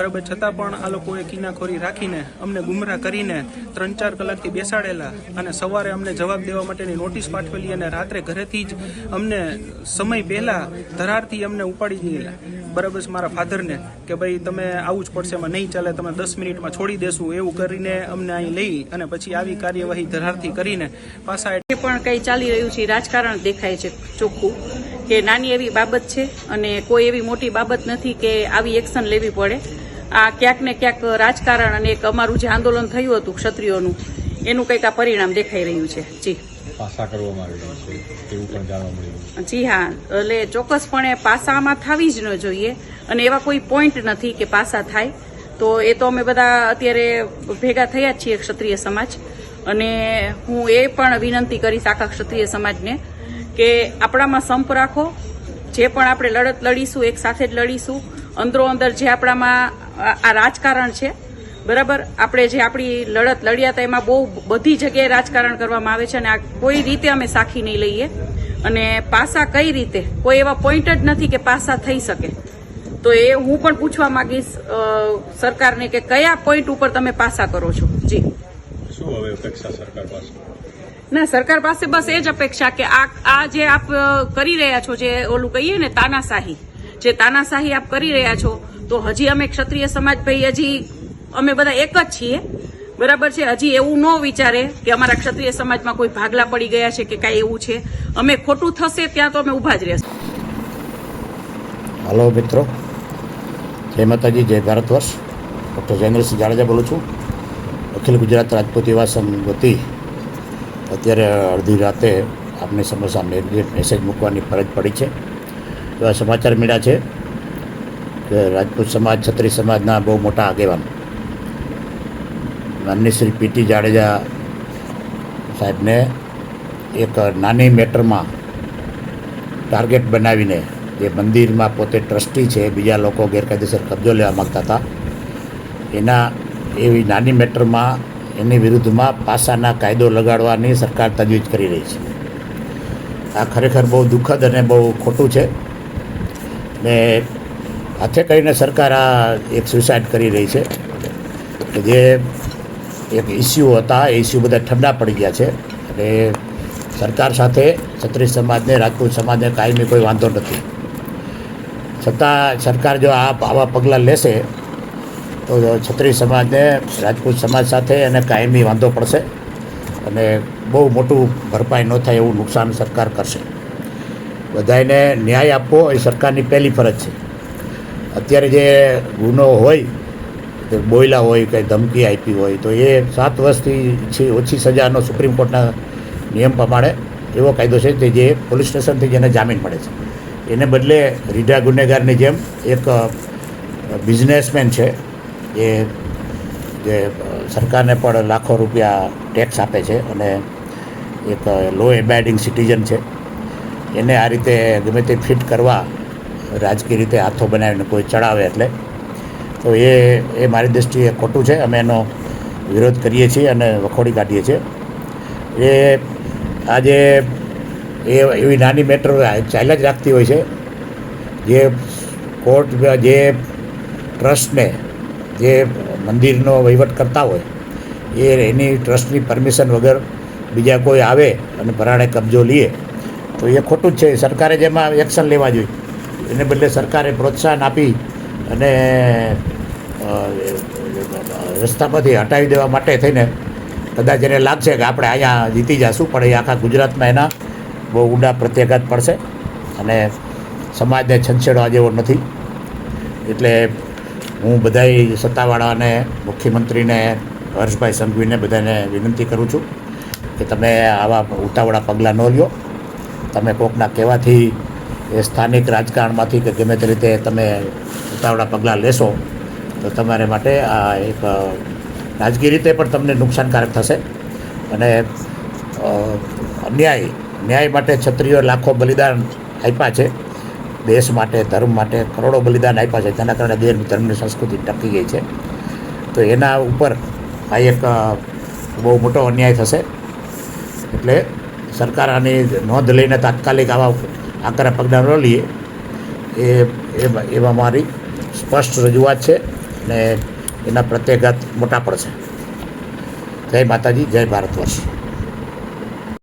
બરાબર, છતાં પણ આ લોકોએ કિનાખોરી રાખીને, અમને ગુમરાહ કરીને ત્રણ ચાર કલાકથી બેસાડેલા અને સવારે અમને જવાબ દેવા માટેની નોટિસ પાઠવેલી અને રાત્રે ઘરેથી જ અમને સમય પહેલાં ધરારથી અમને ઉપાડી દીધેલા. બરાબર છે મારા ફાધરને કે ભાઈ તમે આવું જ પડશે, એમાં નહીં ચાલે, તમે દસ મિનિટમાં છોડી દેશું, એવું કરીને અમને અહીં લઈ અને પછી આવી કાર્યવાહી ધરારથી કરીને પાછા પણ કંઈ ચાલી રહ્યું છે રાજકારણ દેખાય છે ચોખ્ખું કે નાની એવી બાબત છે અને કોઈ એવી મોટી બાબત નથી કે આવી એક્શન લેવી પડે. આ ક્યાંક ને ક્યાંક રાજકારણ અને એક અમારું જે આંદોલન થયું હતું ક્ષત્રિયોનું એનું કંઈક આ પરિણામ દેખાઈ રહ્યું છે. જી. પાસા કરવામાં આવી રહી છે એવું પણ જાણવા મળ્યું જી હા એટલે ચોક્કસપણે પાસામાં થવી જ ન જોઈએ અને એવા કોઈ પોઈન્ટ નથી કે પાસા થાય. તો એ તો અમે બધા અત્યારે ભેગા થયા જ છીએ ક્ષત્રિય સમાજ અને હું એ પણ વિનંતી કરીશ આખા ક્ષત્રિય સમાજને કે આપણામાં સંપ રાખો જે પણ આપણે લડત લડીશું એક સાથે જ લડીશું અંદરો અંદર જે આપણામાં આ રાજકારણ છે. બરાબર? આપણે જે આપણી લડત લડ્યા હતા એમાં બહુ બધી જગ્યાએ રાજકારણ કરવામાં આવે છે અને આ કોઈ રીતે અમે સાખી નહીં લઈએ. અને પાસા કઈ રીતે? કોઈ એવા પોઈન્ટ જ નથી કે પાસા થઈ શકે. તો એ હું પણ પૂછવા માંગીશ સરકારને કે કયા પોઈન્ટ ઉપર તમે પાસા કરો છો? જી. શું હવે અપેક્ષા સરકાર પાસે? ના સરકાર પાસે બસ એ જ અપેક્ષા કે આ આ જે આપ કરી રહ્યા છો જે ઓલું કહીએ ને તાનાશાહી જે તાનાશાહી આપ કરી રહ્યા છો તો હજી અમે ક્ષત્રિય સમાજ ભાઈ હજી અમે બધા એક જ છીએ. બરાબર છે? હજી એવું ન વિચારે કે અમારા ક્ષત્રિય સમાજમાં કોઈ ભાગલા પડી ગયા છે કે કાંઈ એવું છે. અમે ખોટું થશે ત્યાં તો અમે ઊભા જ રહેશું. હલો મિત્રો. જય માતાજી, જય ભારત વર્ષ. ડૉક્ટર જયેન્દ્રસિંહ જાડેજા બોલું છું. અખિલ ગુજરાત રાજપૂત યુવા વતી અત્યારે અડધી રાતે આપની સમસ્યા મેસેજ મૂકવાની ફરજ પડી છે. એવા સમાચાર મળ્યા છે. રાજપૂત સમાજ છત્રી સમાજના બહુ મોટા આગેવાન. માનની શ્રી પીટી જાડેજા સાહેબને એક નાની મેટરમાં ટાર્ગેટ બનાવીને જે મંદિરમાં પોતે ટ્રસ્ટી છે, બીજા લોકો ગેરકાયદેસર કબજો લેવા માગતા હતા, એના એવી નાની મેટરમાં એની વિરુદ્ધમાં પાસાના કાયદો લગાડવાની સરકાર તજવીજ કરી રહી છે. આ ખરેખર બહુ દુઃખદ અને બહુ ખોટું છે. ને હાથે કરીને સરકાર આ એક સુસાઇડ કરી રહી છે. કે જે એક ઇસ્યુ હતા, એ ઇસ્યુ બધા ઠંડા પડી ગયા છે. અને સરકાર સાથે ક્ષત્રિય સમાજને, રાજપૂત સમાજને કાયમી કોઈ વાંધો નથી. છતાં સરકાર જો આ આવા પગલાં લેશે, તો ક્ષત્રિય સમાજને, રાજપૂત સમાજ સાથે એને કાયમી વાંધો પડશે અને બહુ મોટું ભરપાઈ ન થાય એવું નુકસાન સરકાર કરશે. બધાને ન્યાય આપવો એ સરકારની પહેલી ફરજ છે. અત્યારે જે ગુનો હોય કે બોયલા હોય કે ધમકી આપી હોય, તો એ સાત વર્ષથી છે, ઓછી સજાનો સુપ્રીમ કોર્ટના નિયમ પ્રમાણે એવો કાયદો છે કે જે પોલીસ સ્ટેશનથી જેને જામીન મળે છે. એને બદલે રીઢા ગુનેગારની જેમ એક બિઝનેસમેન છે જે જે સરકારને પણ લાખો રૂપિયા ટેક્સ આપે છે અને એક લો એબાઇડિંગ સિટીઝન છે. એને આ રીતે ગમે તે ફિટ કરવા રાજકીય રીતે હાથો બનાવીને કોઈ ચડાવે એટલે. તો એ એ મારી દૃષ્ટિએ ખોટું છે. અમે એનો વિરોધ કરીએ છીએ અને વખોડી કાઢીએ છીએ. એ આજે એ એવી નાની મેટર ચાલ્યા જ રાખતી હોય છે. જે કોર્ટ, જે ટ્રસ્ટને જે મંદિરનો વહીવટ કરતા હોય, એ એની ટ્રસ્ટની પરમિશન વગર બીજા કોઈ આવે અને ભરાણે કબજો લઈએ તો એ ખોટું જ છે. સરકારે જેમાં એક્શન લેવા જોઈએ. એને બદલે સરકારે પ્રોત્સાહન આપી અને રસ્તામાંથી હટાવી દેવા માટે થઈને કદાચ એને લાગશે કે આપણે અહીંયા જીતી જશું, પણ એ આખા ગુજરાતમાં એના બહુ ઊંડા પ્રત્યાઘાત પડશે અને સમાજને છંછેડવા જેવો નથી. એટલે હું બધાય સત્તાવાળાને મુખ્યમંત્રીને, હર્ષભાઈ સંઘવીને બધાને વિનંતી કરું છું કે તમે આવા ઉતાવળા પગલાં ન લ્યો. તમે કોકના કહેવાથી એ સ્થાનિક રાજકારણમાંથી કે ગમે તે રીતે તમે ઉતાવળા પગલાં લેશો, તો તમારે માટે આ એક રાજકીય રીતે પણ તમને નુકસાનકારક થશે. અને અન્યાય ન્યાય માટે ક્ષત્રિયો લાખો બલિદાન આપ્યા છે. દેશ માટે, ધર્મ માટે કરોડો બલિદાન આપ્યા છે. તેના કારણે દેશ, ધર્મની સંસ્કૃતિ ટકી ગઈ છે. તો એના ઉપર આ એક બહુ મોટો અન્યાય થશે. એટલે સરકાર આની નોંધ લઈને તાત્કાલિક આવા આકરા પગલાં ન લઈએ એ, એમાં મારી સ્પષ્ટ રજૂઆત છે અને એના પ્રત્યાઘાત મોટા પડશે જય માતાજી, જય ભારત વર્ષ.